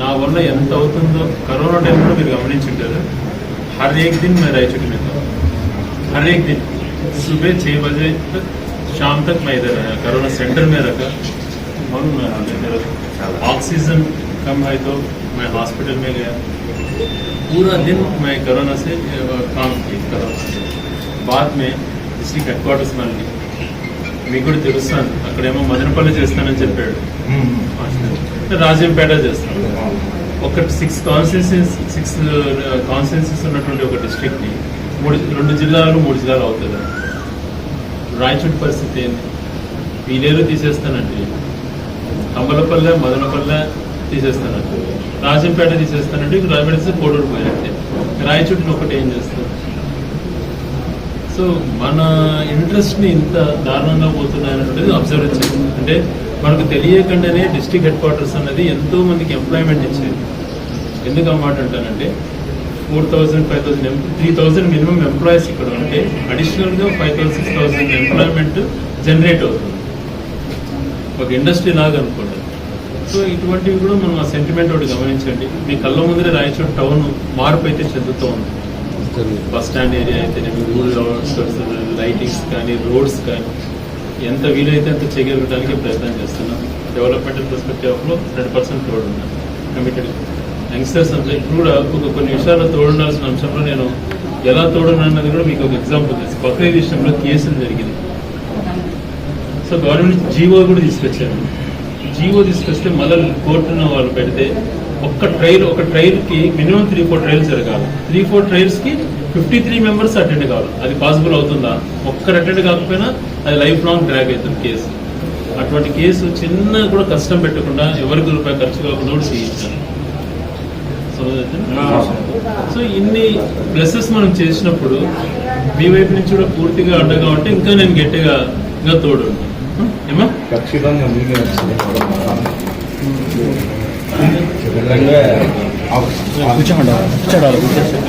నా వల్ల ఎంత అవుతుందో కరోనా టైంలో మీరు గమనించుంటారు హర్ ఏక్ దిన్ मैं रायचूर में था हर एक दिन सुबह छः बजे तक शाम तक मैं इधर आया कोरोना सेंटर में रखा और मैं इधर ऑक्सीजन कम है तो मैं हॉस्पिटल में गया पूरा दिन मैं कोरोना से अ, काम की कोरोना से बाद में డిస్ట్రిక్ట్ హెడ్ క్వార్టర్స్ మళ్ళీ మీకు కూడా తెలుస్తాను అక్కడేమో మదనపల్లి చేస్తానని చెప్పాడు రాజంపేట చేస్తాం. ఒక సిక్స్ కాన్స్టిట్యూన్సీస్ సిక్స్ కాన్స్టిట్యూన్సీస్ ఉన్నటువంటి ఒక డిస్ట్రిక్ట్ని మూడు రెండు జిల్లాలు మూడు జిల్లాలు అవుతుంది రాయచూటి పరిస్థితి ఏంది వీలేరు తీసేస్తానండి. అంబలపల్లె మదనపల్లె తీసేస్తానండి. రాజంపేట తీసేస్తానంటే రాజంపేట తీసి కోడూరు పోయినట్టే. రాయచూటిని ఒకటి ఏం చేస్తాం సో మన ఇంట్రెస్ట్ని ఇంత దారుణంగా పోతున్నాయనేది అబ్జర్వ్ చేయాలి అంటే మనకు తెలియకుండానే డిస్ట్రిక్ట్ హెడ్ క్వార్టర్స్ అన్నది ఎంతో మందికి ఎంప్లాయ్మెంట్ ఇచ్చేది ఎందుకు ఆ మాట అంటానంటే four thousand five thousand three thousand minimum employees ఇక్కడ ఉంటే అడిషనల్గా five thousand six thousand employment generate అవుతుంది. ఒక ఇండస్ట్రీ లాగా అనుకోండి. సో ఇటువంటివి కూడా మనం ఆ సెంటిమెంట్ ఒకటి గమనించండి. మీ కళ్ళ ముందరే రాయచోటి టౌన్ మార్పు అయితే చెందుతూ ఉంది. బస్ స్టాండ్ ఏరియా అయితేనేమి ఊరు అవుట్స్కట్స్ లైటింగ్స్ కానీ రోడ్స్ కానీ. ఎంత వీలైతే అంత చేయగలగడానికి ప్రయత్నం చేస్తున్నాం. డెవలప్మెంట్ పర్స్పెక్టివ్ ఆఫ్లో హండ్రెడ్ పర్సెంట్ తోడు ఉన్నాను కమిటెడ్ యంగ్స్టర్స్ అంటే ఇప్పుడు కూడా ఒక కొన్ని విషయాల్లో తోడుండాల్సిన అంశంలో నేను ఎలా తోడున్నా అన్నది కూడా మీకు ఒక ఎగ్జాంపుల్ తెలుసు. బక్రీద్ విషయంలో కేసులు జరిగింది సో గవర్నమెంట్ జీవో కూడా తీసుకొచ్చారు. జీవో తీసుకొస్తే మళ్ళీ కోర్టును వాళ్ళు పెడితే ఒక్క ట్రైల్ ఒక ట్రైల్కి మినిమం త్రీ ఫోర్ ట్రైల్స్ జరగాలి. త్రీ ఫోర్ ట్రైల్స్కి ఫిఫ్టీ త్రీ మెంబర్స్ అటెండ్ కావాలి. అది పాసిబుల్ అవుతుందా? ఒక్కరు అటెండ్ కాకపోయినా అది లైఫ్ లాంగ్ డ్రాగ్ అవుతుంది కేసు. అటువంటి కేసు చిన్న కూడా కష్టం పెట్టకుండా ఎవరికి రూపాయి ఖర్చు కాకుండా కూడా చేయించాలి. సో ఇన్ని ప్లసెస్ మనం చేసినప్పుడు మీ వైపు నుంచి కూడా పూర్తిగా అండగా ఉంటే ఇంకా నేను గట్టిగా ఇంకా తోడు. ఏమా ఖచ్చితంగా కూర్చోండి కూర్చోడాలి కూర్చోండి.